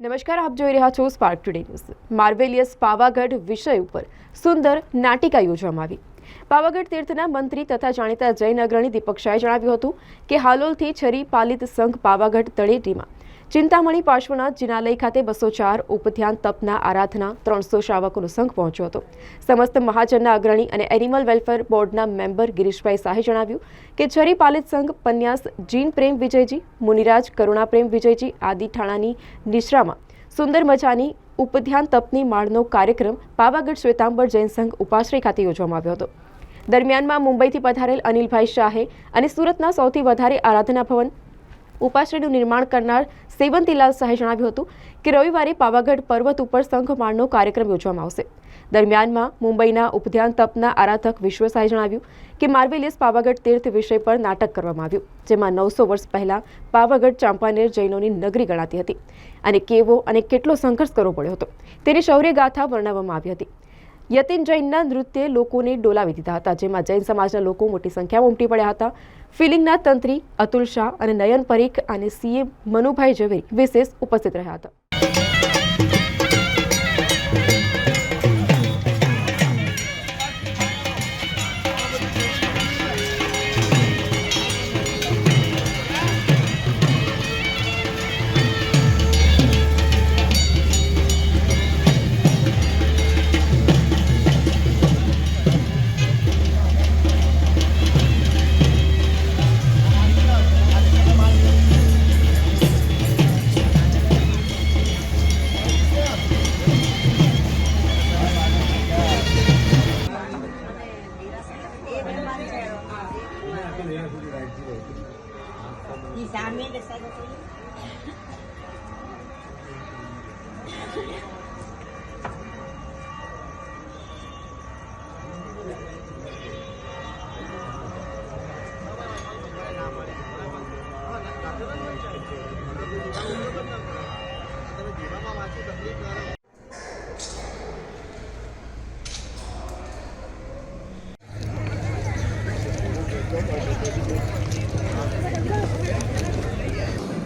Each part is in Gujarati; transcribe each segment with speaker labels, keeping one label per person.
Speaker 1: નમસ્કાર, આપ જોઈ રહ્યા છો Spark today news marvellous Pavagadh વિષય ઉપર સુંદર નાટિકા યોજવામાં આવી. પાવાગઢ તીર્થના મંત્રી તથા જાણીતા જૈન અગ્રણી દીપક શાહે જણાવ્યું હતું કે હાલોલથી છરી પાલિત સંઘ પાવાગઢ તળેટીમાં ચિંતામણી પાર્શ્વનાથ જિનાલય ખાતે બસો ચાર ઉપધ્યાન તપના આરાધના ત્રણસો શ્રાવકોનો સંઘ પહોંચ્યો હતો. સમસ્ત મહાજનના અગ્રણી અને એનિમલ વેલફેર બોર્ડના મેમ્બર ગિરીશભાઈ શાહે જણાવ્યું કે છરી પાલિત સંઘ પન્યાસ જીન પ્રેમ વિજયજી, મુનિરાજ કરુણા પ્રેમ વિજયજી આદિ ઠાણાની નિશ્રામાં સુંદર મજાની ઉપધ્યાન તપની માળનો કાર્યક્રમ પાવાગઢ શ્વેતાંબર જૈન સંઘ ઉપાશ્રય ખાતે યોજવામાં આવ્યો હતો. દરમિયાનમાં મુંબઈથી પધારેલ અનિલભાઈ શાહે અને સુરતના સૌથી વધારે આરાધના ભવન ઉપાશ્રયનું નિર્માણ કરનાર સેવંતીલાલ શાહે જણાવ્યું હતું કે રવિવારે પાવાગઢ પર્વત ઉપર સંઘમાળનો કાર્યક્રમ યોજવામાં આવશે. દરમિયાનમાં મુંબઈના ઉપધ્યાન તપના આરાધક વિશ્વ શાહે જણાવ્યું કે માર્વેલિયસ પાવાગઢ તીર્થ વિષય પર નાટક કરવામાં આવ્યું, જેમાં નવસો વર્ષ પહેલાં પાવાગઢ ચાંપાનેર જૈનોની નગરી ગણાતી હતી અને કેવો અને કેટલો સંઘર્ષ કરવો પડ્યો હતો. તેની શૌર્ય ગાથા વર્ણવવામાં આવી હતી. યતિન જૈનના નૃત્યે લોકોને ડોલાવી દીધા હતા, જેમાં જૈન સમાજના લોકો મોટી સંખ્યામાં ઉમટી પડ્યા હતા. ફિલિંગના તંત્રી અતુલ શાહ અને નયન પરીખ અને સીએ મનુભાઈ ઝવેરી વિશેષ ઉપસ્થિત રહ્યા હતા.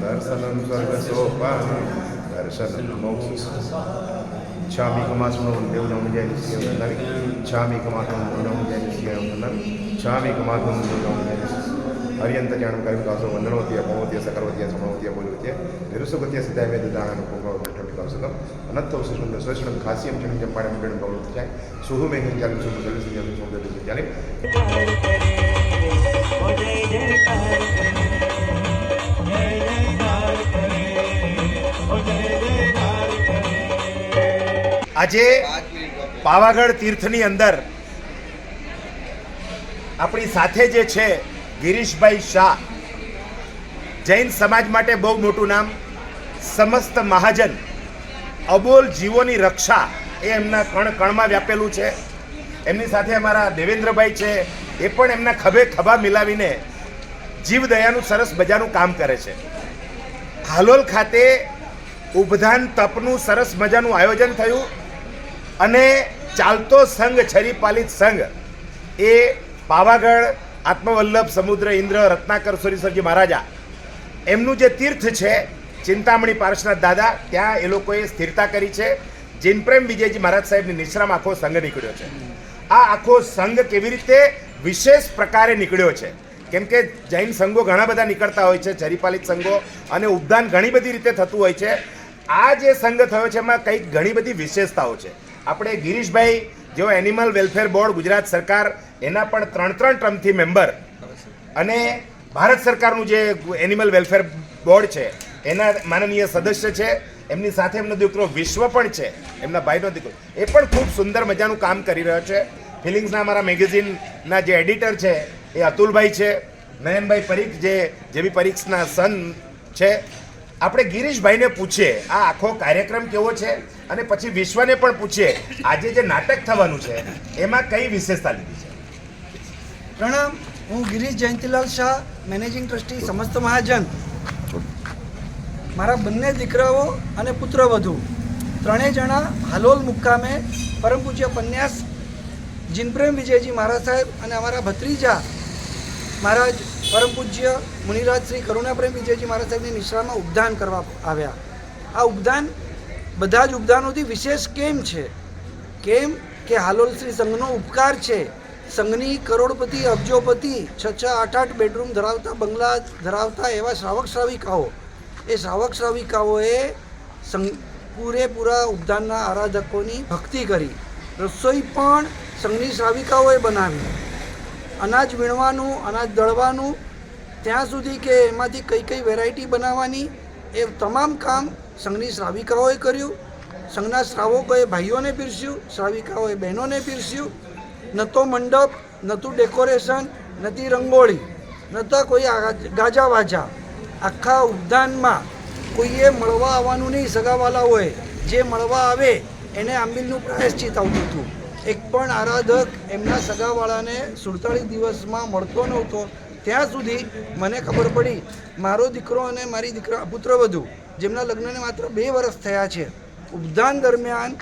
Speaker 2: દર્શનમ સ્વર્ગસોપાન દર્શનમ મોક્ષ છામી કમાસનો દેવનમ જય શ્રી છામી કમાસનો દેવનમ જય શ્રી છામી કમાસનો દેવનમ જય હરિયંત જાણમ કર્મ કાસો વંદનોત્ય ભવત્ય સકરવત્ય સમવત્ય બોલવત્ય નિરુસગત્ય સિદ્ધાય વેદ દાન કુંભ કઠમી કૌસકમ અનંત સુષ્મંદ સ્વષ્ણમ ખાસ્યમ ચણમ ચંપાણમ ગણ ગૌરવ જાય સુહુ મેઘ જાલિમ સુહુ
Speaker 3: આજે પાવાગઢ તીર્થની અંદર આપણી સાથે જે છે ગિરીશભાઈ શાહ, જૈન સમાજ માટે બહુ મોટું નામ, સમસ્ત મહાજન, અબોલ જીવોની રક્ષા એ એમના કણ કણમાં વ્યાપેલું છે. એમની સાથે અમારા દેવેન્દ્રભાઈ છે એ પણ એમના ખભે ખભા મિલાવીને જીવદયાનું સરસ મજાનું કામ કરે છે. હાલોલ ખાતે ઉભધાન તપનું સરસ મજાનું આયોજન થયું અને ચાલતો સંઘ છરીપાલિત સંઘ એ પાવાગઢ, આત્મવલ્લભ, સમુદ્ર, ઇન્દ્ર, રત્નાકર સુરીશ્વરજી મહારાજા એમનું જે તીર્થ છે ચિંતામણી પાર્શનાથ દાદા, ત્યાં એ લોકોએ સ્થિરતા કરી છે. જીનપ્રેમ વિજયજી મહારાજ સાહેબની નિશ્રામ આખો સંઘ નીકળ્યો છે. આ આખો સંઘ કેવી રીતે વિશેષ પ્રકારે નીકળ્યો છે. કેમ કે જૈન સંઘો ઘણા બધા નીકળતા હોય છે, ચરિપાલિત સંઘો અને ઉપદાન ઘણી બધી રીતે થતું હોય છે. આ જે સંઘ થયો છે, એમાં કંઈક ઘણી બધી વિશેષતાઓ છે. આપણે ગિરીશભાઈ, જેઓ એનિમલ વેલફેર બોર્ડ ગુજરાત સરકાર, એના પણ ત્રણ ત્રણ ટર્મથી મેમ્બર અને ભારત સરકારનું જે એનિમલ વેલફેર બોર્ડ છે, એના માનનીય સદસ્ય છે. એમની સાથે એમનો દીકરો વિશ્વ પણ છે. એમના ભાઈનો દીકરો. એ પણ ખૂબ સુંદર મજાનું કામ કરી રહ્યો છે. ફિલિંગ્સના અમારા મેગેઝિનના જે એડિટર છે, એ અતુલભાઈ છે. નયનભાઈ પરીખ જે જેબી પરીક્ષના સન છે. આપણે ગિરીશભાઈને પૂછીએ, આ આખો કાર્યક્રમ કેવો છે? અને પછી વિશ્વને પણ પૂછીએ, આજે જે નાટક થવાનું છે, એમાં કઈ વિશેષતા લીધી છે?
Speaker 4: પ્રણામ, હું ગિરીશ જયંતિલાલ શાહ મેનેજિંગ ટ્રસ્ટી સમસ્ત મહાજન. મારા બંને દીકરાઓ અને પુત્રવધુ ત્રણેય જણા હાલોલ મુક્કામે પરમ પૂજ્ય પન્યાસ જીનપ્રેમ વિજયજી મહારાજ સાહેબ અને અમારા ભત્રીજા મહારાજ પરમ પૂજ્ય મુનિરાજ શ્રી કરુણાપ્રેમ વિજયજી મહારાજ સાહેબની નિશ્રામાં ઉપદાન કરવા આવ્યા. આ ઉપદાન બધા જ ઉપદાનોથી વિશેષ કેમ છે? કેમ કે હાલોલ શ્રી સંઘનો ઉપકાર છે? સંઘની કરોડપતિ, અબજોપતિ છ છ આઠ આઠ બેડરૂમ ધરાવતા બંગલા ધરાવતા એવા શ્રાવક શ્રાવિકાઓ. એ શ્રાવક શ્રાવિકાઓએ પૂરેપૂરા ઉપદાનના આરાધકોની ભક્તિ કરી. રસોઈ પણ સંઘની શ્રાવિકાઓએ બનાવી. અનાજ વીણવાનું, અનાજ દળવાનું, ત્યાં સુધી કે એમાંથી કઈ કઈ વેરાયટી બનાવવાની, એ તમામ કામ સંઘની શ્રાવિકાઓએ કર્યું. સંઘના શ્રાવકોએ ભાઈઓને પીરસ્યું, શ્રાવિકાઓએ બહેનોને પીરસ્યું. ન તો મંડપ, ન તો ડેકોરેશન નથી રંગોળી, ન તો કોઈ ગાજા વાજા આખા ઉદ્યાનમાં કોઈએ મળવા આવવાનું નહીં સગાવાલાઓએ જે મળવા આવે, એને આંબિલનું પ્રાયશ્ચિત આવતું હતું. એક પણ આરાધક એમના સગાવાળાને સુડતાળીસ દિવસમાં મળતો નહોતો. ત્યાં સુધી મને ખબર પડી, મારો દીકરો અને મારી દીકરા પુત્રવધુ જેમના લગ્નને માત્ર બે વર્ષ થયા છે. ઉપદાન દરમિયાન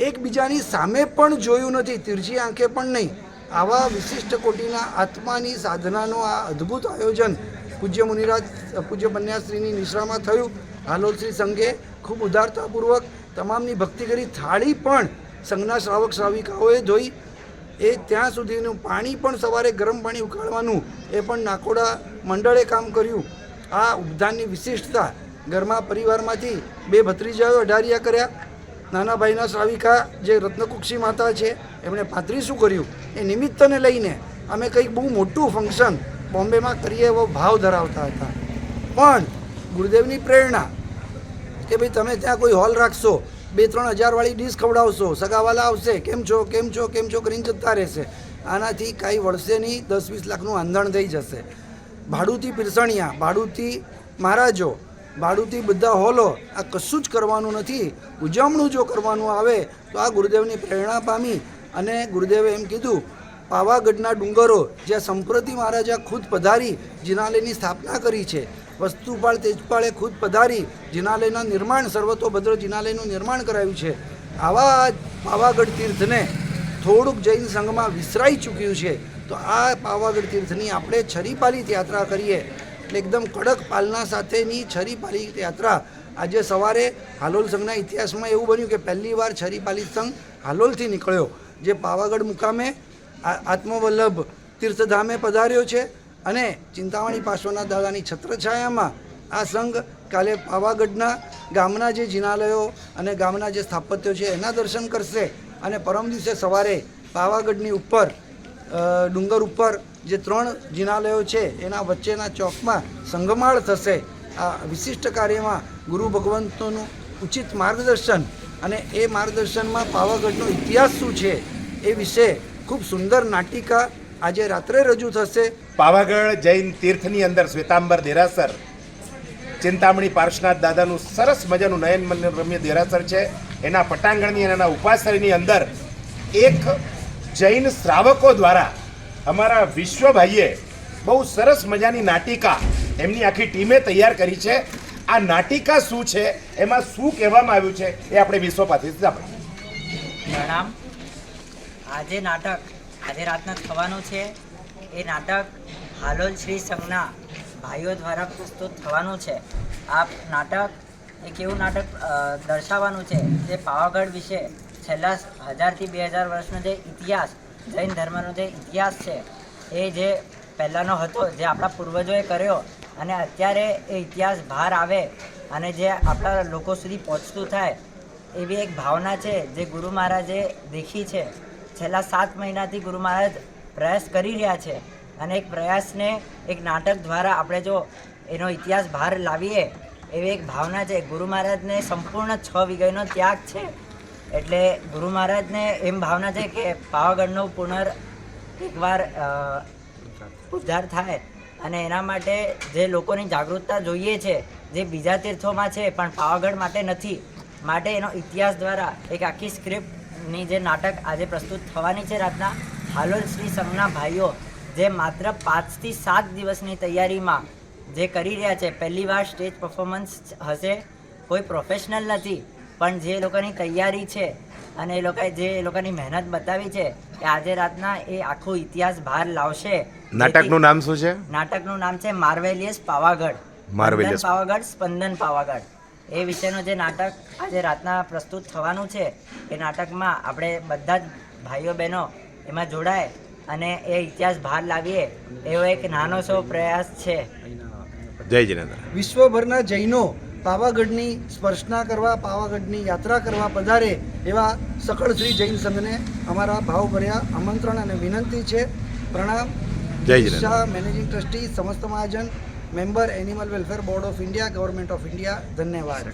Speaker 4: એકબીજાની સામે પણ જોયું નથી તીરછી આંખે પણ નહીં. આવા વિશિષ્ટ કોટીના આત્માની સાધનાનો આ અદ્ભુત આયોજન પૂજ્ય મુનિરાજ, પૂજ્ય બન્યાશ્રીની નિશ્રામાં થયું. હાલોલ શ્રી સંઘે ખૂબ ઉદારતાપૂર્વક તમામની ભક્તિ કરી થાળી પણ સંઘના શ્રાવક શ્રાવિકાઓએ જોઈ એ ત્યાં સુધીનું પાણી પણ સવારે ગરમ પાણી ઉકાળવાનું એ પણ નાકોડા મંડળે કામ કર્યું. આ ઉપધાનની વિશિષ્ટતા ઘરમાં પરિવારમાંથી બે ભત્રીજાઓ અઢારિયા કર્યા. નાના ભાઈના શ્રાવિકા જે રત્નકુક્ષી માતા છે, એમણે પાંત્રીસું કર્યું? એ નિમિત્તને લઈને અમે કંઈક બહુ મોટું ફંક્શન બોમ્બેમાં કરીએ એવો ભાવ ધરાવતા હતા. પણ ગુરુદેવની પ્રેરણા કે ભાઈ તમે ત્યાં કોઈ હોલ રાખશો બે ત્રણ હજારવાળી ડીશ ખવડાવશો, સગાવાલા આવશે. કેમ છો કેમ છો કેમ છો કરીને જતા રહેશે. આનાથી કાંઈ વળશે નહીં દસ વીસ લાખનું આંધણ થઈ જશે. ભાડુથી પીરસણિયા ભાડુથી મહારાજો ભાડુથી બધા હોલો, આ કશું જ કરવાનું નથી. ઉજવણું જો કરવાનું આવે, તો આ ગુરુદેવની પ્રેરણા પામી અને ગુરુદેવે એમ કીધું પાવાગઢના ડુંગરો, જ્યાં સંપ્રતિ મહારાજા ખુદ પધારી, જિનાલયની સ્થાપના કરી છે. વસ્તુપાળ તેજપાળે ખુદ પધારી, જિનાલયના નિર્માણ, સર્વતોભદ્ર જિનાલયનું નિર્માણ કરાયું છે. આવા પાવાગઢ તીર્થને થોડુંક જૈન સંઘમાં વિસરાઈ ચૂક્યું છે. તો આ પાવાગઢ તીર્થની આપણે છરીપાલિત યાત્રા કરીએ. એટલે એકદમ કડક પાલના સાથેની છરીપાલિત યાત્રા. આજે સવારે હાલોલ સંઘના ઇતિહાસમાં એવું બન્યું કે પહેલી વાર છરીપાલિત સંઘ હાલોલથી નીકળ્યો. જે પાવાગઢ મુકામે આત્મવલ્લભ તીર્થધામે પધાર્યો છે અને ચિંતામણી પાર્શ્વના દાદાની છત્રછાયામાં આ સંઘ કાલે પાવાગઢના ગામના જે જિનાલયો અને ગામના જે સ્થાપત્યો છે એના દર્શન કરશે અને પરમ દિવસે સવારે પાવાગઢની ઉપર ડુંગર ઉપર જે ત્રણ જિનાલયો છે એના વચ્ચેના ચોકમાં સંગમાળ થશે. આ વિશિષ્ટ કાર્યમાં ગુરુ ભગવંતોનું ઉચિત માર્ગદર્શન અને એ માર્ગદર્શનમાં પાવાગઢનો ઇતિહાસ શું છે એ વિશે ખૂબ સુંદર નાટિકા આજે રાત્રે રજૂ થશે.
Speaker 3: પાવાગઢ જૈન તીર્થની અંદર શ્વેતાંબર દેરાસર. ચિંતામણી પાર્શનાથ દાદાનું સરસ મજાનું નયન રમ્ય દેરાસર છે. એના પટાંગણની અને એના ઉપાસરીની અંદર એક જૈન શ્રાવકો દ્વારા અમારા વિશ્વભાઈએ બહુ સરસ મજાની નાટિકા એમની આખી ટીમે તૈયાર કરી છે. આ નાટિકા શું છે? એમાં શું કહેવામાં આવ્યું છે? એ આપણે વિશ્વ પાસેથી સાંભળીએ
Speaker 5: પ્રણામ આજે નાટક, આજે રાતના થવાનું છે. એ નાટક હાલોલ શ્રી સંઘના ભાઈઓ દ્વારા પ્રસ્તુત થવાનું છે. આ નાટક એક એવું નાટક દર્શાવવાનું છે જે પાવાગઢ વિશે છેલ્લા હજારથી બે હજાર વર્ષનો જે ઇતિહાસ, જૈન ધર્મનો જે ઇતિહાસ છે, એ જે પહેલાંનો હતો, જે આપણા પૂર્વજોએ કર્યો અને અત્યારે એ ઇતિહાસ બહાર આવે અને જે આપણા લોકો સુધી પહોંચતું થાય, એવી એક ભાવના છે જે ગુરુ મહારાજે દેખી છે. છેલ્લા સાત મહિનાથી ગુરુ મહારાજ પ્રયાસ કરી રહ્યા છે અને એક પ્રયાસને એક નાટક દ્વારા આપણે જો એનો ઇતિહાસ બહાર લાવીએ, એવી એક ભાવના છે, ગુરુ મહારાજને સંપૂર્ણ છ વિગયનો ત્યાગ છે. એટલે ગુરુ મહારાજને એમ ભાવના છે કે પાવાગઢનો પુનર એકવાર ઉદ્ધાર થાય અને એના માટે જે લોકોની જાગૃતતા જોઈએ છે, જે બીજા તીર્થોમાં છે, પણ પાવાગઢ માટે નથી. માટે એનો ઇતિહાસ દ્વારા એક આખી સ્ક્રિપ્ટની જે નાટક આજે પ્રસ્તુત થવાની છે રાતના હાલોલ શ્રી સંઘના ભાઈઓ જે માત્ર પાંચથી સાત દિવસની તૈયારીમાં જે કરી રહ્યા છે પહેલી વાર સ્ટેજ પરફોર્મન્સ હશે. કોઈ પ્રોફેશનલ નથી પણ જે લોકોની તૈયારી છે અને એ લોકોએ જે એ લોકોની મહેનત બતાવી છે કે આજે રાતના એ આખો ઇતિહાસ બહાર લાવશે.
Speaker 3: નાટકનું નામ શું છે?
Speaker 5: નાટકનું નામ છે માર્વેલિયસ પાવાગઢ. માર્વેલિયસ. પાવાગઢ સ્પંદન પાવાગઢ. એ વિષયનું જે નાટક આજે રાતના પ્રસ્તુત થવાનું છે એ નાટકમાં આપણે બધા જ ભાઈઓ બહેનો એમાં જોડાય અને એ ઇતિહાસ બહાર લાવીએ એવો એક નાનો સો પ્રયાસ છે.
Speaker 2: જય જિનેન્દ્ર.
Speaker 4: વિશ્વભરના જૈનો પાવાગઢની સ્પર્શના કરવા પાવાગઢની યાત્રા કરવા પધારે એવા સકળ શ્રી જૈન સંઘને અમારા ભાવભર્યા આમંત્રણ અને વિનંતી છે. પ્રણામ.
Speaker 2: જય Jinendra.
Speaker 4: Shah managing trustee Samast Mahajan member animal welfare board of India government of India ધન્યવાદ